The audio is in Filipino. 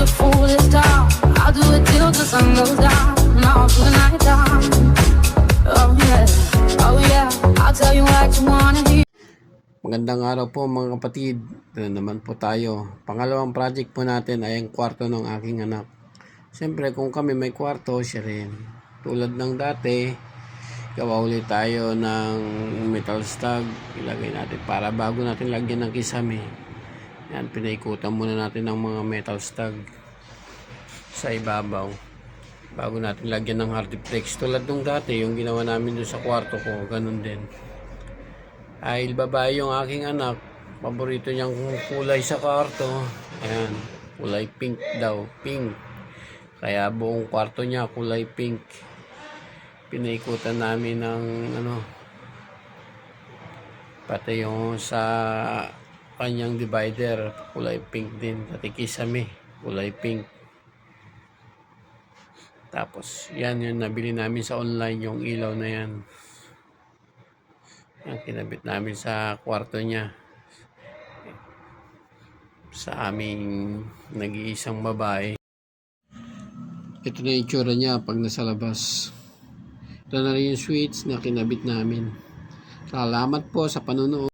a foolish town. I'll do it till the goes down. And all through the night time. Oh yeah, oh yeah. I'll tell you what you wanna hear. Magandang araw po mga kapatid. Ito na naman po tayo. Pangalawang project po natin ay ang kwarto ng aking anak. Siyempre kung kami may kwarto, siya rin. Tulad ng dati, gawa ulit tayo ng metal stag. Ilagay natin para bago natin lagyan ng kisame. Yan, pinaikutan muna natin ng mga metal stag sa ibabaw. Bago natin lagyan ng hardiplex. Tulad nung dati, yung ginawa namin doon sa kwarto ko, ganun din ay babae yung aking anak. Paborito niyang kulay sa kwarto. Ayan, kulay pink daw. Pink. Kaya buong kwarto niya kulay pink. Pinaikutan namin ng ano, pati yung sa kanyang divider, kulay pink din. Pati kisame, kulay pink. Tapos, yan yung nabili namin sa online, yung ilaw na yan. Ang kinabit namin sa kwarto niya. Sa aming nag-iisang babae. Ito na yung itsura niya pag nasa labas. Ito na rin yung switch na kinabit namin. Salamat po sa panonood.